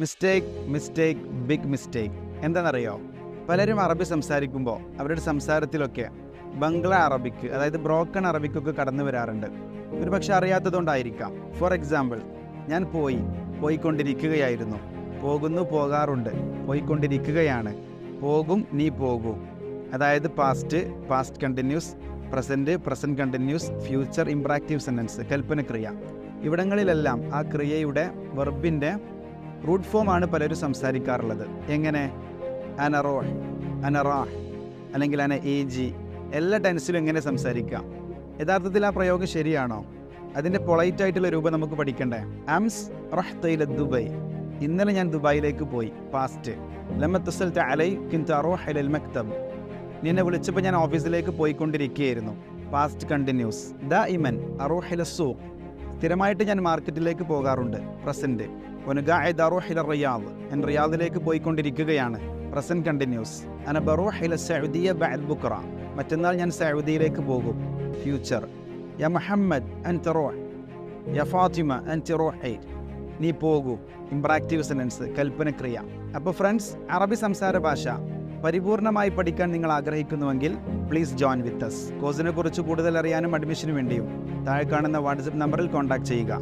Mistake mistake big mistake എന്താണെന്നറിയോ? പലരും അറബി സംസാരിക്കുമ്പോൾ അവരുടെ സംസാരത്തിലൊക്കെ ബംഗ്ല അറബിക്ക് അതായത് ബ്രോക്കൺ അറബിക്കൊക്കെ കടന്നു വരാറുണ്ട്. ഒരു പക്ഷെ അറിയാത്തതുകൊണ്ടായിരിക്കാം. ഫോർ എക്സാമ്പിൾ ഞാൻ പോയി പോയിക്കൊണ്ടിരിക്കുകയായിരുന്നു. പോകുന്നു പോകാറുണ്ട്. പോയിക്കൊണ്ടിരിക്കുകയാണ്. പോകും നീ പോകൂ. അതായത് past past continuous present present continuous future imperative sentence കൽപ്പനക്രിയ. ഇവിടങ്ങളിലെല്ലാം ആ ക്രിയയുടെ വെർബിന്റെ റൂട്ട് ആണ് പലരും സംസാരിക്കാറുള്ളത്. എങ്ങനെ? അനറോൾ അനറാ അല്ലെങ്കിൽ അന എ ജി എല്ലാ ടെൻസിലും എങ്ങനെ സംസാരിക്കാം? യഥാർത്ഥത്തിൽ ആ പ്രയോഗം ശരിയാണോ? അതിന്റെ പൊളൈറ്റ് ആയിട്ടുള്ള രൂപം നമുക്ക് പഠിക്കണ്ടേ? ആംസ് റഹ്തയിലെ ദുബൈ. ഇന്നലെ ഞാൻ ദുബായിലേക്ക് പോയി. പാസ്റ്റ് ലമത്തുസൽ അലൈ കിന്തു അറോഹ് അലൽ മക്തബ്. നിന്നെ വിളിച്ചപ്പോൾ ഞാൻ ഓഫീസിലേക്ക് പോയിക്കൊണ്ടിരിക്കുകയായിരുന്നു. പാസ്റ്റ് കണ്ടിന്യൂസ് ദ ഇമൻ അറോഹില സൂഖ്. സ്ഥിരമായിട്ട് ഞാൻ മാർക്കറ്റിലേക്ക് പോകാറുണ്ട്. പ്രസന്റ് പൊനുഗായ ദറോ ഹില റിയാദ്. ഞാൻ റിയാദിലേക്ക് പോയിക്കൊണ്ടിരിക്കുകയാണ്. പ്രസന്റ് കണ്ടിന്യൂസ് അന ബറോഹില സൗദിയ ബാദ് ബുക്ര മറ്റന്നാൾ ഞാൻ സൗദിയിലേക്ക് പോകും. ഫ്യൂച്ചർ. യ മുഹമ്മദ് അൻ തെറോ യ ഫാത്തിമ അൻ റോഹൈ. നീ പോകൂ. ഇംപ്രാക്റ്റീവ് സെന്റൻസ് കൽപ്പനക്രിയ. അപ്പോൾ ഫ്രണ്ട്സ് അറബി സംസാര ഭാഷ. പരിപൂർണമായി പഠിക്കാൻ നിങ്ങൾ ആഗ്രഹിക്കുന്നുവെങ്കിൽ പ്ലീസ് ജോയിൻ വിത്ത് അസ് കോഴ്സിനെ കുറിച്ച് കൂടുതൽ അറിയാനും അഡ്മിഷന് വേണ്ടിയും താഴെ കാണുന്ന വാട്സപ്പ് നമ്പറിൽ കോൺടാക്ട് ചെയ്യുക.